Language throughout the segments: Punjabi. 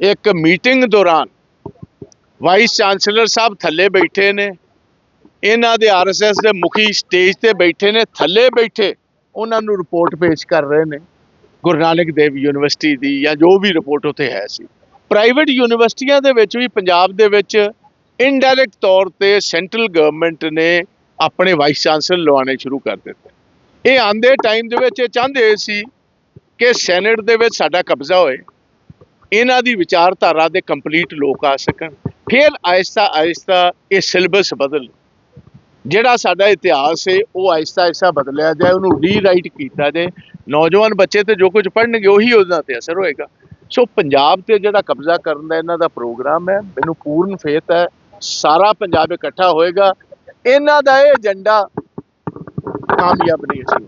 ਇੱਕ ਮੀਟਿੰਗ ਦੌਰਾਨ ਵਾਈਸ ਚਾਂਸਲਰ ਸਾਹਿਬ ਥੱਲੇ ਬੈਠੇ ਨੇ। ਇਹਨਾਂ ਦੇ ਆਰਐਸਐਸ ਦੇ ਮੁਖੀ ਸਟੇਜ ਤੇ ਬੈਠੇ ਨੇ, ਥੱਲੇ ਬੈਠੇ ਉਹਨਾਂ ਨੂੰ ਰਿਪੋਰਟ ਪੇਸ਼ ਕਰ ਰਹੇ ਨੇ। ਗੁਰੂ ਨਾਨਕ ਦੇਵ ਯੂਨੀਵਰਸਿਟੀ ਦੀ ਜਾਂ ਜੋ ਵੀ ਰਿਪੋਰਟ ਉੱਥੇ ਹੈ ਸੀ। ਪ੍ਰਾਈਵੇਟ ਯੂਨੀਵਰਸਿਟੀਆਂ ਦੇ ਵਿੱਚ ਵੀ ਪੰਜਾਬ ਦੇ ਵਿੱਚ ਇਨਡਾਇਰੈਕਟ ਤੌਰ ਤੇ ਸੈਂਟਰਲ ਗਵਰਨਮੈਂਟ ਨੇ ਆਪਣੇ ਵਾਈਸ ਚਾਂਸਲਰ ਲਵਾਉਣੇ ਸ਼ੁਰੂ ਕਰ ਦਿੱਤੇ। ਇਹ ਆਂਦੇ ਟਾਈਮ ਦੇ ਵਿੱਚ ਇਹ ਚਾਹੁੰਦੇ ਸੀ ਕਿ ਸੈਨੇਟ ਦੇ ਵਿੱਚ ਸਾਡਾ ਕਬਜ਼ਾ ਹੋਏ। ਇਹਨਾਂ ਦੀ ਵਿਚਾਰਧਾਰਾ ਦੇ ਕੰਪਲੀਟ ਲੋਕ ਆ ਸਕਣ। ਫਿਰ ਆਇਸਤਾ ਆਹਿਸਤਾ ਇਹ ਸਿਲੇਬਸ ਬਦਲ। ਜਿਹੜਾ ਸਾਡਾ ਇਤਿਹਾਸ ਹੈ ਉਹ ਆਹਿਸਤਾ ਆਹਿਸਤਾ ਬਦਲਿਆ ਜਾਏ, ਉਹਨੂੰ ਰੀਰਾਈਟ ਕੀਤਾ ਜਾਏ। ਨੌਜਵਾਨ ਬੱਚੇ ਤੇ ਜੋ ਕੁਝ ਪੜ੍ਹਨਗੇ, ਉਹੀ ਉਹਨਾਂ ਤੇ ਅਸਰ ਹੋਏਗਾ। ਸੋ ਪੰਜਾਬ ਤੇ ਜਿਹੜਾ ਕਬਜ਼ਾ ਕਰਨ ਦਾ ਇਹਨਾਂ ਦਾ ਪ੍ਰੋਗਰਾਮ ਹੈ, ਮੈਨੂੰ ਪੂਰਨ ਫੇਤ ਹੈ, ਸਾਰਾ ਪੰਜਾਬ ਇਕੱਠਾ ਹੋਏਗਾ। ਇਹਨਾਂ ਦਾ ਇਹ ਏਜੰਡਾ ਕਾਮਯਾਬ ਨਹੀਂ ਸੀ।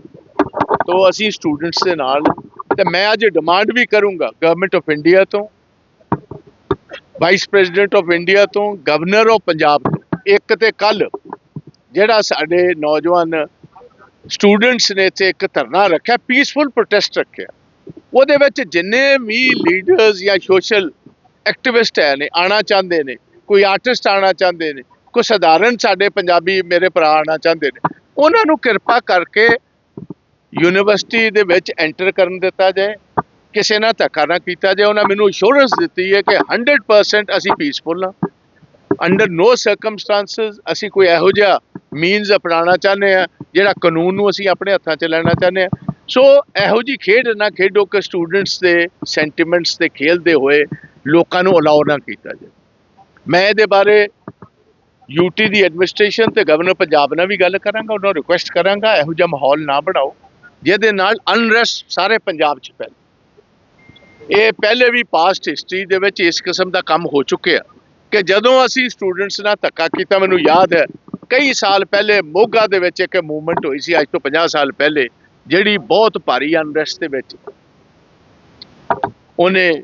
ਤੋ ਅਸੀਂ ਸਟੂਡੈਂਟਸ ਦੇ ਨਾਲ ਤੇ ਮੈਂ ਅੱਜ ਡਿਮਾਂਡ ਵੀ ਕਰੂੰਗਾ ਗਵਰਨਮੈਂਟ ਆਫ ਇੰਡੀਆ ਤੋਂ ਵਾਈਸ ਪ੍ਰੈਜ਼ੀਡੈਂਟ ਆਫ ਇੰਡੀਆ ਤੋਂ ਗਵਰਨਰ ਆਫ ਪੰਜਾਬ ਤੋਂ। ਇੱਕ ਤੇ ਕੱਲ ਜਿਹੜਾ ਸਾਡੇ ਨੌਜਵਾਨ ਸਟੂਡੈਂਟਸ ਨੇ ਇੱਥੇ ਇੱਕ ਧਰਨਾ ਰੱਖਿਆ ਪੀਸਫੁਲ ਪ੍ਰੋਟੈਸਟ ਰੱਖਿਆ। ਉਹਦੇ ਵਿੱਚ ਜਿੰਨੇ ਵੀ ਲੀਡਰਸ ਜਾਂ ਸੋਸ਼ਲ ਐਕਟਿਵਿਸਟ ਹੈ ਨੇ ਆਣਾ ਚਾਹੁੰਦੇ ਨੇ, ਕੋਈ ਆਰਟਿਸਟ ਆਣਾ ਚਾਹੁੰਦੇ ਨੇ, ਕੋਈ ਸਧਾਰਨ ਸਾਡੇ ਪੰਜਾਬੀ ਮੇਰੇ ਭਰਾ ਆਣਾ ਚਾਹੁੰਦੇ ਨੇ, ਉਹਨਾਂ ਨੂੰ ਕਿਰਪਾ ਕਰਕੇ ਯੂਨੀਵਰਸਿਟੀ ਦੇ ਵਿੱਚ ਐਂਟਰ ਕਰਨ ਦਿੱਤਾ ਜਾਏ, ਕਿਸੇ ਨਾਲ ਧੱਕਾ ਨਾ ਕੀਤਾ ਜਾਏ, ਉਹਨਾਂ ਮੈਨੂੰ ਅਸ਼ੋਰੈਂਸ ਦਿੱਤੀ ਹੈ ਕਿ 100% ਅਸੀਂ ਪੀਸਫੁਲ ਹਾਂ। ਅੰਡਰ ਨੋ ਸਰਕਮਸਟੈਂਸਸ ਅਸੀਂ ਕੋਈ ਇਹੋ ਜਿਹਾ ਮੀਨਸ ਅਪਣਾਉਣਾ ਚਾਹੁੰਦੇ ਆ ਜਿਹੜਾ ਕਾਨੂੰਨ ਨੂੰ ਅਸੀਂ ਆਪਣੇ ਹੱਥਾਂ 'ਚ ਲੈਣਾ ਚਾਹੁੰਦੇ ਆ ਸੋ ਇਹੋ ਜੀ ਖੇਡ ਨਾ ਖੇਡੋ ਕਿ ਸਟੂਡੈਂਟਸ ਦੇ ਸੈਂਟੀਮੈਂਟਸ ਤੇ ਖੇਲਦੇ ਹੋਏ ਲੋਕਾਂ ਨੂੰ ਅਲਾਉ ਨਾ ਕੀਤਾ ਜਾਏ। ਮੈਂ ਇਹਦੇ ਬਾਰੇ ਯੂਟੀ ਦੀ ਐਡਮਿਨਿਸਟ੍ਰੇਸ਼ਨ ਤੇ ਗਵਰਨਰ ਪੰਜਾਬ ਨਾਲ ਵੀ ਗੱਲ ਕਰਾਂਗਾ, ਉਹਨਾਂ ਨੂੰ ਰਿਕੁਐਸਟ ਕਰਾਂਗਾ, ਇਹੋ ਜਿਹਾ ਮਾਹੌਲ ਨਾ ਬਣਾਓ। ਜਿਹਦੇ ਨਾਲ ਅਨਰੈਸਟ ਸਾਰੇ ਪੰਜਾਬ 'ਚ ਪੈ ਇਹ ਪਹਿਲੇ ਵੀ ਪਾਸਟ ਹਿਸਟਰੀ ਦੇ ਵਿੱਚ ਇਸ ਕਿਸਮ ਦਾ ਕੰਮ ਹੋ ਚੁੱਕਿਆ। ਕਿ ਜਦੋਂ ਅਸੀਂ ਸਟੂਡੈਂਟਸ ਨਾਲ ਧੱਕਾ ਕੀਤਾ, ਮੈਨੂੰ ਯਾਦ ਹੈ, ਕਈ ਸਾਲ ਪਹਿਲੇ ਮੋਗਾ ਦੇ ਵਿੱਚ ਇੱਕ ਮੂਵਮੈਂਟ ਹੋਈ ਸੀ, ਅੱਜ ਤੋਂ 50 ਸਾਲ ਪਹਿਲੇ, ਜਿਹੜੀ ਬਹੁਤ ਭਾਰੀ ਅਨਰੈਸਟ ਦੇ ਵਿੱਚ ਉਹਨੇ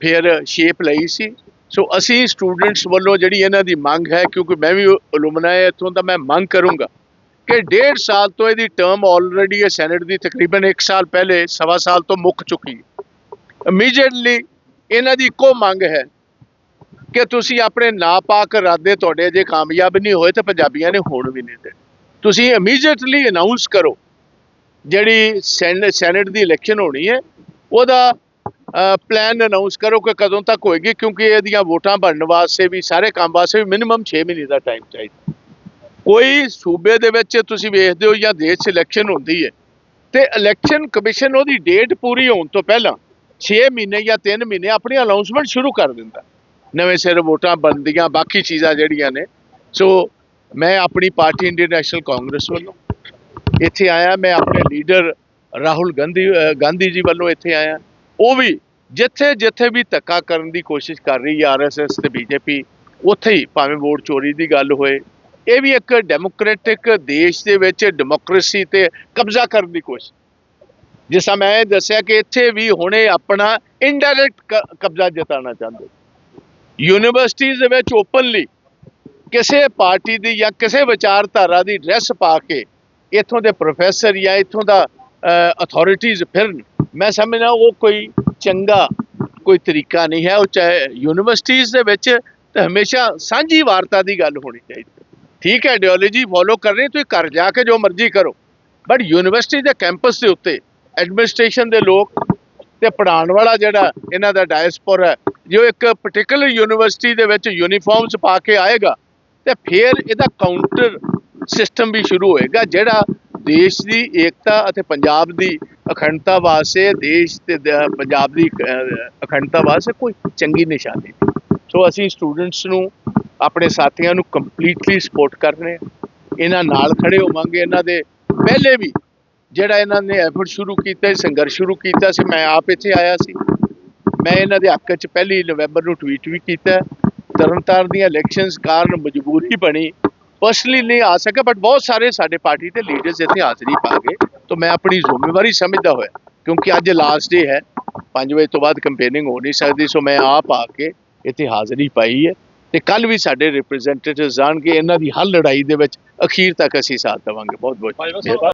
ਫਿਰ ਸ਼ੇਪ ਲਈ ਸੀ। ਸੋ ਅਸੀਂ ਸਟੂਡੈਂਟਸ ਵੱਲੋਂ ਜਿਹੜੀ ਇਹਨਾਂ ਦੀ ਮੰਗ ਹੈ, ਕਿਉਂਕਿ ਮੈਂ ਵੀ ਅਲੂਮਨਾਈ ਇੱਥੋਂ ਦਾ, ਮੈਂ ਮੰਗ ਕਰੂੰਗਾ ਕਿ ਡੇਢ ਸਾਲ ਤੋਂ ਇਹਦੀ ਟਰਮ ਆਲਰੇਡੀ ਹੈ ਸੈਨੇਟ ਦੀ, ਤਕਰੀਬਨ 1 ਸਾਲ ਪਹਿਲੇ, ਸਵਾ ਸਾਲ ਤੋਂ ਮੁੱਕ ਚੁੱਕੀ ਇਮੀਡੀਏਟਲੀ ਇਹਨਾਂ ਦੀ ਇੱਕੋ ਮੰਗ ਹੈ ਕਿ ਤੁਸੀਂ ਆਪਣੇ ਨਾਪਾਕ ਇਰਾਦੇ ਤੁਹਾਡੇ ਜੇ ਕਾਮਯਾਬ ਨਹੀਂ ਹੋਏ ਤਾਂ ਪੰਜਾਬੀਆਂ ਨੇ ਹੋਣ ਵੀ ਨਹੀਂ ਦੇ ਤੁਸੀਂ ਇਮੀਡੀਏਟਲੀ ਅਨਾਉਂਸ ਕਰੋ, ਜਿਹੜੀ ਸੈਨ- ਸੈਨੇਟ ਦੀ ਇਲੈਕਸ਼ਨ ਹੋਣੀ ਹੈ, ਉਹਦਾ ਪਲਾਨ ਅਨਾਉਂਸ ਕਰੋ ਕਿ ਕਦੋਂ ਤੱਕ ਹੋਏਗੀ, ਕਿਉਂਕਿ ਇਹਦੀਆਂ ਵੋਟਾਂ ਬਣਨ ਵਾਸਤੇ ਵੀ, ਸਾਰੇ ਕੰਮ ਵਾਸਤੇ ਵੀ ਮਿਨੀਮਮ 6 ਮਹੀਨੇ ਦਾ ਟਾਈਮ ਚਾਹੀਦਾ। ਕੋਈ ਸੂਬੇ ਦੇ ਵਿੱਚ ਤੁਸੀਂ ਵੇਖਦੇ ਹੋ ਜਾਂ ਦੇਸ਼ 'ਚ ਇਲੈਕਸ਼ਨ ਹੁੰਦੀ ਹੈ, ਤੇ ਇਲੈਕਸ਼ਨ ਕਮਿਸ਼ਨ ਉਹਦੀ ਡੇਟ ਪੂਰੀ ਹੋਣ ਤੋਂ ਪਹਿਲਾਂ 6 ਮਹੀਨੇ ਜਾਂ 3 ਮਹੀਨੇ ਆਪਣੀ ਅਨਾਉਂਸਮੈਂਟ ਸ਼ੁਰੂ ਕਰ ਦਿੰਦਾ। ਨਵੇਂ ਸਿਰ ਵੋਟਾਂ ਬਣਦੀਆਂ, ਬਾਕੀ ਚੀਜ਼ਾਂ ਜਿਹੜੀਆਂ ਨੇ। ਸੋ ਮੈਂ ਆਪਣੀ ਪਾਰਟੀ ਇੰਡੀਅਨ ਨੈਸ਼ਨਲ ਕਾਂਗਰਸ ਵੱਲੋਂ ਇੱਥੇ ਆਇਆ, ਮੈਂ ਆਪਣੇ ਲੀਡਰ ਰਾਹੁਲ ਗਾਂਧੀ ਗਾਂਧੀ ਜੀ ਵੱਲੋਂ ਇੱਥੇ ਆਇਆ। ਉਹ ਵੀ ਜਿੱਥੇ ਜਿੱਥੇ ਵੀ ਧੱਕਾ ਕਰਨ ਦੀ ਕੋਸ਼ਿਸ਼ ਕਰ ਰਹੀ ਹੈ ਆਰਐਸਐਸ ਤੇ ਬੀਜੇਪੀ ਉੱਥੇ ਹੀ ਭਾਵੇਂ ਵੋਟ ਚੋਰੀ ਦੀ ਗੱਲ ਹੋਏ ਇਹ ਵੀ ਇੱਕ ਡੈਮੋਕ੍ਰੈਟਿਕ ਦੇਸ਼ ਦੇ ਵਿੱਚ ਡੈਮੋਕ੍ਰੇਸੀ ਤੇ ਕਬਜ਼ਾ ਕਰਨ ਦੀ ਕੋਸ਼ਿਸ਼। ਜਿਸ ਤਰ੍ਹਾਂ ਮੈਂ ਇਹ ਦੱਸਿਆ ਕਿ ਇੱਥੇ ਵੀ ਹੁਣੇ ਆਪਣਾ ਇਨਡਾਇਰੈਕਟ ਕਬਜ਼ਾ ਜਤਾਉਣਾ ਚਾਹੁੰਦੇ। ਯੂਨੀਵਰਸਿਟੀਜ਼ ਦੇ ਵਿੱਚ ਓਪਨਲੀ ਕਿਸੇ ਪਾਰਟੀ ਦੀ ਜਾਂ ਕਿਸੇ ਵਿਚਾਰਧਾਰਾ ਦੀ ਡਰੈਸ ਪਾ ਕੇ ਇੱਥੋਂ ਦੇ ਪ੍ਰੋਫੈਸਰ ਜਾਂ ਇੱਥੋਂ ਦਾ ਅਥਾਰਟੀਜ਼ ਫਿਰਨ ਮੈਂ ਸਮਝਦਾ ਉਹ ਕੋਈ ਚੰਗਾ ਕੋਈ ਤਰੀਕਾ ਨਹੀਂ ਹੈ। ਉਹ ਚਾਹੇ ਯੂਨੀਵਰਸਿਟੀਜ਼ ਦੇ ਵਿੱਚ ਤਾਂ ਹਮੇਸ਼ਾ ਸਾਂਝੀ ਵਾਰਤਾ ਦੀ ਗੱਲ ਹੋਣੀ ਚਾਹੀਦੀ ਠੀਕ ਹੈ ਆਈਡੀਓਲੋਜੀ ਫੋਲੋ ਕਰ ਰਹੇ, ਤੁਸੀਂ ਘਰ ਜਾ ਕੇ ਜੋ ਮਰਜ਼ੀ ਕਰੋ। ਬਟ ਯੂਨੀਵਰਸਿਟੀ ਦੇ ਕੈਂਪਸ ਦੇ ਉੱਤੇ ਐਡਮਿਨਿਸਟ੍ਰੇਸ਼ਨ ਦੇ ਲੋਕ ਤੇ ਪੜਾਉਣ ਵਾਲਾ ਜਿਹੜਾ ਇਹਨਾਂ ਦਾ ਡਾਇਸਪੋਰਾ ਹੈ, ਜੋ ਇੱਕ ਪਾਰਟਿਕੂਲਰ ਯੂਨੀਵਰਸਿਟੀ ਦੇ ਵਿੱਚ ਯੂਨੀਫਾਰਮਸ ਪਾ ਕੇ ਆਏਗਾ, ਤੇ ਫਿਰ ਇਹਦਾ ਕਾਊਂਟਰ ਸਿਸਟਮ ਵੀ ਸ਼ੁਰੂ ਹੋਏਗਾ, ਜਿਹੜਾ ਦੇਸ਼ ਦੀ ਏਕਤਾ ਅਤੇ ਪੰਜਾਬ ਦੀ ਅਖੰਡਤਾ ਵਾਸਤੇ, ਦੇਸ਼ ਤੇ ਪੰਜਾਬ ਦੀ ਅਖੰਡਤਾ ਵਾਸਤੇ ਕੋਈ ਚੰਗੀ ਨਿਸ਼ਾਨੀ ਸੋ ਅਸੀਂ ਸਟੂਡੈਂਟਸ ਨੂੰ ਆਪਣੇ ਸਾਥੀਆਂ ਨੂੰ ਕੰਪਲੀਟਲੀ ਸਪੋਰਟ ਕਰ ਰਹੇ ਇਹਨਾਂ ਨਾਲ ਖੜੇ ਹੋਵਾਂਗੇ, ਇਹਨਾਂ ਦੇ ਪਹਿਲੇ ਵੀ ਜਿਹੜਾ ਇਹਨਾਂ ਨੇ ਐਫਰਟ ਸ਼ੁਰੂ ਕੀਤਾ ਸੰਘਰਸ਼ ਸ਼ੁਰੂ ਕੀਤਾ ਸੀ, ਮੈਂ ਆਪ ਇੱਥੇ ਆਇਆ ਸੀ। ਮੈਂ ਇਹਨਾਂ ਦੇ ਹੱਕ 'ਚ ਪਹਿਲੀ ਨਵੰਬਰ ਨੂੰ ਟਵੀਟ ਵੀ ਕੀਤਾ। ਤਰਨਤਾਰਨ ਦੀਆਂ ਇਲੈਕਸ਼ਨਸ ਕਾਰਨ ਮਜਬੂਰੀ ਬਣੀ। ਪਰਸਨਲੀ ਨਹੀਂ ਆ ਸਕਿਆ ਬਟ ਬਹੁਤ ਸਾਰੇ ਸਾਡੇ ਪਾਰਟੀ ਦੇ ਲੀਡਰਸ ਇੱਥੇ ਹਾਜ਼ਰੀ ਪਾ ਗਏ। ਤਾਂ ਮੈਂ ਆਪਣੀ ਜ਼ਿੰਮੇਵਾਰੀ ਸਮਝਦਾ ਹੋਇਆ, ਕਿਉਂਕਿ ਅੱਜ ਲਾਸਟ ਡੇ ਹੈ। 5 ਵਜੇ ਤੋਂ ਬਾਅਦ ਕੰਪੇਨਿੰਗ ਹੋ ਨਹੀਂ ਸਕਦੀ ਸੋ ਮੈਂ ਆਪ ਆ ਕੇ ਇੱਥੇ ਹਾਜ਼ਰੀ ਪਾਈ ਹੈ। ਤੇ ਕੱਲ ਵੀ ਸਾਡੇ ਰਿਪਰੈਜ਼ੈਂਟੇਟਿਵਸ ਜਾਣਗੇ ਇਹਨਾਂ ਦੀ ਹਰ ਲੜਾਈ ਦੇ ਵਿੱਚ ਅਖੀਰ ਤੱਕ ਅਸੀਂ ਸਾਥ ਦੇਵਾਂਗੇ। ਬਹੁਤ ਬਹੁਤ